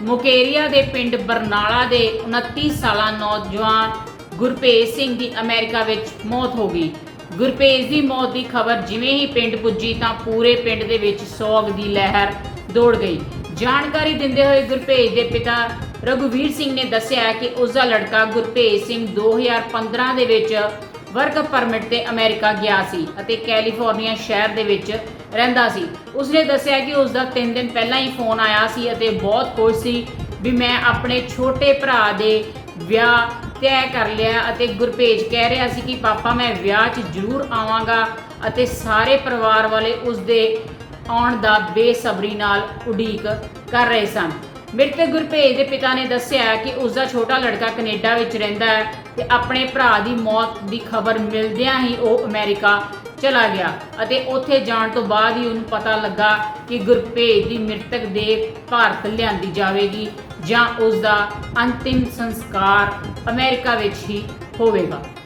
ਮੁਕੇਰੀਆ ਦੇ ਪਿੰਡ ਬਰਨਾਲਾ ਦੇ 29 ਸਾਲਾ ਨੌਜਵਾਨ ਗੁਰਭੇਜ ਸਿੰਘ ਦੀ ਅਮਰੀਕਾ ਵਿੱਚ ਮੌਤ ਹੋ ਗਈ। ਗੁਰਭੇਜ ਦੀ ਮੌਤ ਦੀ ਖਬਰ ਜਿਵੇਂ ਹੀ ਪਿੰਡ ਪੁੱਜੀ ਤਾਂ ਪੂਰੇ ਪਿੰਡ ਦੇ ਵਿੱਚ ਸੋਗ ਦੀ ਲਹਿਰ ਦੌੜ ਗਈ। ਜਾਣਕਾਰੀ ਦਿੰਦੇ ਹੋਏ ਗੁਰਭੇਜ ਦੇ ਪਿਤਾ ਰਘੁਵੀਰ ਸਿੰਘ ਨੇ ਦੱਸਿਆ ਕਿ ਉਸ ਦਾ ਲੜਕਾ ਗੁਰਭੇਜ ਸਿੰਘ 2015 ਦੇ ਵਿੱਚ ਵਰਕ ਪਰਮਿਟ ਤੇ ਅਮਰੀਕਾ ਗਿਆ ਸੀ ਅਤੇ ਕੈਲੀਫੋਰਨੀਆ ਸ਼ਹਿਰ ਦੇ ਵਿੱਚ ਰਹਿੰਦਾ ਸੀ। ਉਸਨੇ ਦੱਸਿਆ ਕਿ ਉਸ ਦਾ 3 ਦਿਨ ਪਹਿਲਾਂ ਹੀ ਫੋਨ ਆਇਆ ਸੀ ਅਤੇ ਬਹੁਤ ਖੁਸ਼ ਸੀ ਵੀ ਮੈਂ ਆਪਣੇ ਛੋਟੇ ਭਰਾ ਦੇ ਵਿਆਹ ਤੈਅ ਕਰ ਲਿਆ ਅਤੇ ਗੁਰਪੇਜ ਕਹਿ ਰਿਹਾ ਸੀ ਕਿ, ਪਾਪਾ, ਮੈਂ ਵਿਆਹ 'ਚ ਜ਼ਰੂਰ ਆਵਾਂਗਾ ਅਤੇ ਸਾਰੇ ਪਰਿਵਾਰ ਵਾਲੇ ਉਸ ਦੇ ਆਉਣ ਦਾ ਬੇਸਬਰੀ ਨਾਲ ਉਡੀਕ ਕਰ ਰਹੇ ਸਨ। ਮ੍ਰਿਤਕ ਗੁਰਪੇਜ ਦੇ ਪਿਤਾ ਨੇ ਦੱਸਿਆ ਕਿ ਉਸ ਦਾ ਛੋਟਾ ਲੜਕਾ ਕੈਨੇਡਾ ਵਿੱਚ ਰਹਿੰਦਾ ਹੈ ਤੇ ਆਪਣੇ ਭਰਾ ਦੀ ਮੌਤ ਦੀ ਖਬਰ ਮਿਲਦਿਆਂ ਹੀ ਉਹ ਅਮਰੀਕਾ ਚਲਾ ਗਿਆ ਅਤੇ ਉੱਥੇ ਜਾਣ ਤੋਂ ਬਾਅਦ ਹੀ ਉਹਨੂੰ ਪਤਾ ਲੱਗਾ ਕਿ ਗੁਰਪੇਜ ਦੀ ਮ੍ਰਿਤਕ ਦੇਹ ਭਾਰਤ ਲਿਆਂਦੀ ਜਾਵੇਗੀ ਜਾਂ ਉਸ ਦਾ ਅੰਤਿਮ ਸੰਸਕਾਰ ਅਮਰੀਕਾ ਵਿੱਚ ਹੀ ਹੋਵੇਗਾ।